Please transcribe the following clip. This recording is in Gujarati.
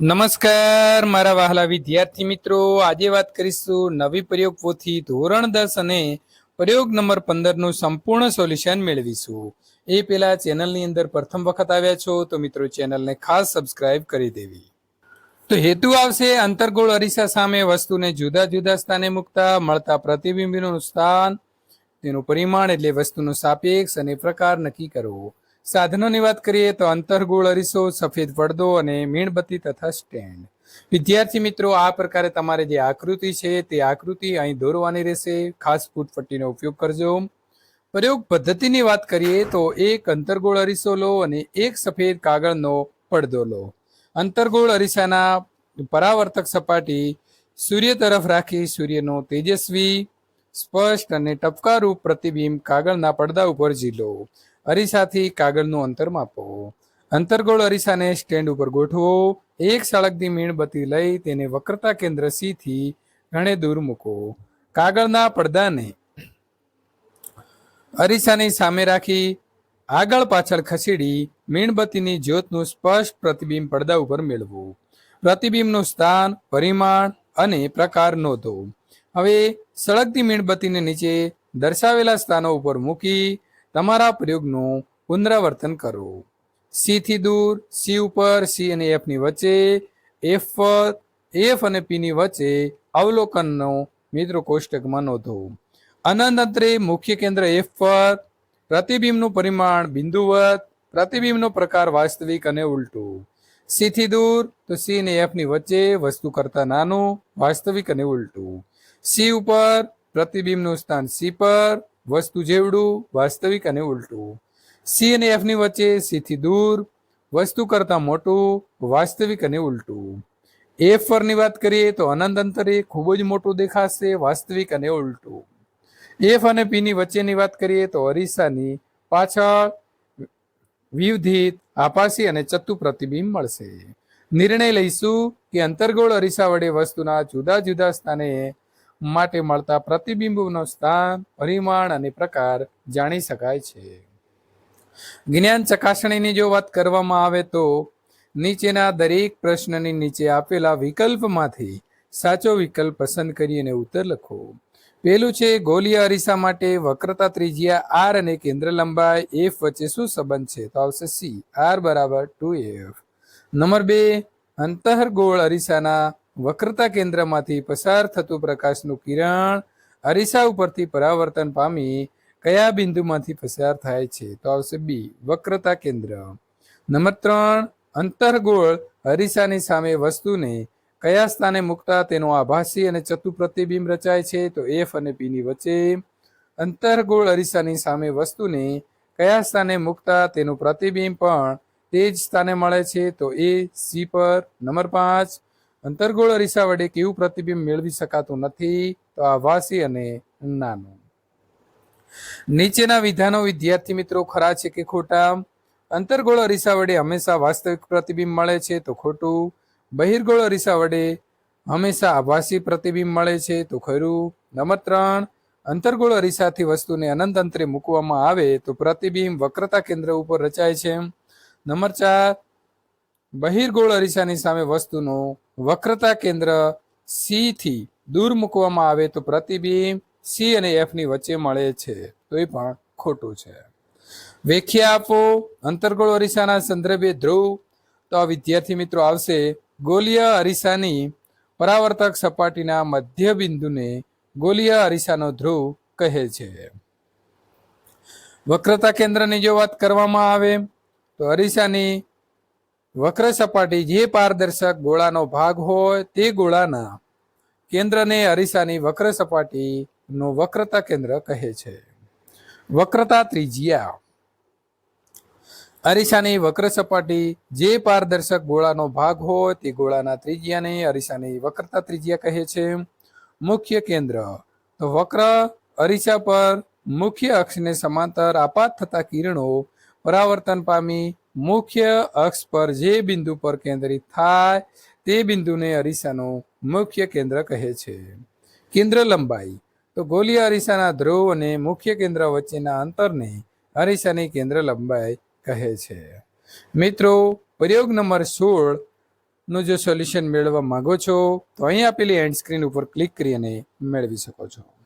નમસ્કાર, મારા વહાલા વિદ્યાર્થી મિત્રો. આજે વાત કરીશું નવી પ્રયોગ પોથી ધોરણ દસ અને પ્રયોગ નંબર પંદરનું સંપૂર્ણ સોલ્યુશન મેળવીશું. એ પેલા ચેનલની અંદર પ્રથમ વખત આવ્યા છો તો મિત્રો ચેનલને ખાસ સબસ્ક્રાઇબ કરી દેવી. તો હેતુ આવશે અંતર્ગોળ અરીસા સામે વસ્તુને જુદા જુદા સ્થાને મૂકતા, મળતા પ્રતિબિંબનું સ્થાન, તેનું પરિમાણ એટલે વસ્તુનો સાપેક્ષ અને પ્રકાર નક્કી કરવો. સાધનોની વાત કરીએ તો અંતરગુળ અરીસો, સફેદ પડદો અને મીણબત્તી તથા સ્ટેન્ડ. વિદ્યાર્થી મિત્રો, આ પ્રકારે તમારે જે આકૃતિ છે તે આકૃતિ અહીં દોરવાની રહેશે. ખાસ ફૂટપટ્ટીનો ઉપયોગ કરજો. પ્રયોગ પદ્ધતિની વાત કરીએ તો એક અંતરગોળ અરીસો લો અને એક સફેદ કાગળનો પડદો લો. અંતરગોળ અરીસાના પરાવર્તક સપાટી સૂર્ય તરફ રાખી સૂર્યનો તેજસ્વી, સ્પષ્ટ અને ટપકારૂપ પ્રતિબિંબ કાગળના પડદા ઉપર ઝીલો. અરીસાથી કાગળનું અંતર માપો. અંતરગોળ અરીસાને સ્ટેન્ડ ઉપર ગોઠવો. એક સળગતી મીણબત્તી લઈ તેને વક્રતા કેન્દ્ર સી થી ઘણે દૂર મૂકો. કાગળના પડદાને અરીસાની સામે રાખી, આગળ પાછળ ખસેડી મીણબત્તીની જ્યોતનું સ્પષ્ટ પ્રતિબિંબ પડદા ઉપર મેળવવું પ્રતિબિંબનું સ્થાન, પરિમાણ અને પ્રકાર નોંધો. હવે સળગતી મીણબત્તીને નીચે દર્શાવેલા સ્થાનો ઉપર મૂકી તમારા પ્રયોગનું પુનરાવર્તન કરો. સી થી દૂર સી ઉપર સી અને એફની વચ્ચે એફ પર એફ અને પી ની વચ્ચે અવલોકનનો મિત્રો કોષ્ટકમાં નોંધો. અનંત અંતરે મુખ્ય કેન્દ્ર એફ પર, પ્રતિબિંબનું પરિમાણ બિંદુવત, પ્રતિબિંબનો પ્રકાર વાસ્તવિક અને ઉલટું. સી થી દૂર, તો સી અને એફની વચ્ચે વસ્તુ કરતા નાનું, વાસ્તવિક અને ઉલટું. સી ઉપર, પ્રતિબિંબનું સ્થાન સી પર વસ્તુ જેવડું, વાસ્તવિક અને ઉલટું. સી અને એફની વચ્ચે સી થી દૂર, વસ્તુ કરતા મોટું, વાસ્તવિક અને ઉલટું. એફ પરની વાત કરીએ તો અનંત અંતરે ખૂબ જ મોટું દેખાશે, વાસ્તવિક અને ઉલટું. એફ અને પી ની વચ્ચેની વાત કરીએ તો અરીસાની પાછળ વિવધિત આપાસી અને ચત્તુ પ્રતિબિંબ મળશે. નિર્ણય લઈશું કે અંતર્ગોળ અરીસા વડે વસ્તુના જુદા જુદા સ્થાને માટે મળતા પ્રતિબિંબનું સ્થાન, પરિમાણ અને પ્રકાર જાણી શકાય છે. જ્ઞાન ચકાસણીની જો વાત કરવામાં આવે તો, નીચેના દરેક પ્રશ્નની નીચે આપેલા વિકલ્પમાંથી સાચો વિકલ્પ પસંદ કરી અને ઉત્તર લખો. પહેલું છે, ગોલીય અરીસા માટે વક્રતા ત્રિજ્યા આર અને કેન્દ્ર લંબાઈ એફ વચ્ચે શું સંબંધ છે? તો આવશે સી. આર બરાબર ટુ એફ. નંબર બે, અંતઃગોળ અરીસાના વક્રતા કેન્દ્રમાંથી પસાર થતું પ્રકાશનું કિરણ અરીસા ઉપરથી પરાવર્તન પામી કયા બિંદુમાંથી પસાર થાય છે? તો આવશે બી, વક્રતા કેન્દ્ર. નંબર ત્રણ, અંતરગોળ અરીસાની સામે વસ્તુને કયા સ્થાને મૂકતા તેનો આભાસી અને ચતુ પ્રતિબિંબ રચાય છે? તો એફ અને પી ની વચ્ચે અંતરગોળ અરીસાની સામે વસ્તુને કયા સ્થાને મૂકતા તેનું પ્રતિબિંબ પણ તે જ સ્થાને મળે છે? તો એ સી પર. નંબર પાંચ અંતર્ગોળ અરીસા વડે કેવું પ્રતિબિંબ મેળવી શકાતું નથી, તો આભાસી અને નાનું. નીચેના વિધાનો વિદ્યાર્થી મિત્રો ખરા છે કે ખોટા? અંતર્ગોળ અરીસા વડે હંમેશા વાસ્તવિક પ્રતિબિંબ મળે છે, તો ખોટું. બહિર્ગોળ અરીસા વડે હંમેશા આભાસી પ્રતિબિંબ મળે છે, તો ખરું. નંબર ત્રણ, અંતરગોળ અરીસાથી વસ્તુને અનંત અંતરે મૂકવામાં આવે તો પ્રતિબિંબ વક્રતા કેન્દ્ર ઉપર રચાય છે. નંબર ચાર બહિર્ગોળ અરીસાની સામે વસ્તુનું વક્રતા કેન્દ્ર સી થી દૂર મૂકવામાં આવે તો પ્રતિબિંબ સી અને એફની વચ્ચે મળે છે. તો એ પણ ખોટું છે. વ્યાખ્યા આપો. અંતર્ગોળ અરીસાના સંદર્ભે ધ્રુવ. તો આ વિદ્યાર્થી મિત્રો આવશે ગોલીય અરીસાની પરાવર્તક સપાટીના મધ્ય બિંદુને ગોલીય અરીસાનો ધ્રુવ કહે છે. વક્રતા કેન્દ્રની જો વાત કરવામાં આવે તો અરીસાની વક્ર સપાટી જે પારદર્શક ગોળાનો ભાગ હોય તે ગોળાના કેન્દ્રને અરીસાની વક્ર સપાટીનું વક્રતા કેન્દ્ર કહે છે. વક્રતા ત્રિજ્યા. અરીસાની વક્ર સપાટી જે પારદર્શક ગોળાનો ભાગ હોય તે ગોળાના ત્રિજ્યાને અરીસાની વક્રતા ત્રિજ્યા કહે છે. મુખ્ય કેન્દ્ર. તો વક્ર અરીસા પર મુખ્ય અક્ષને સમાંતર આપાત થતા કિરણો પરાવર્તન પામી મુખ્ય અક્ષ પર જે બિંદુ પર કેન્દ્રિત થાય તે બિંદુને અરીસાનું મુખ્ય કેન્દ્ર કહે છે. કેન્દ્ર લંબાઈ. તો ગોલીય અરીસાના ધ્રુવ અને મુખ્ય કેન્દ્ર વચ્ચેના અંતરને અરીસાની કેન્દ્ર લંબાઈ કહે છે. મિત્રો, પ્રયોગ નંબર સોળનું જો સોલ્યુશન મેળવવા માંગો છો, તો અહીં આપેલી એન્ડ સ્ક્રીન ઉપર ક્લિક કરી અને મેળવી શકો છો.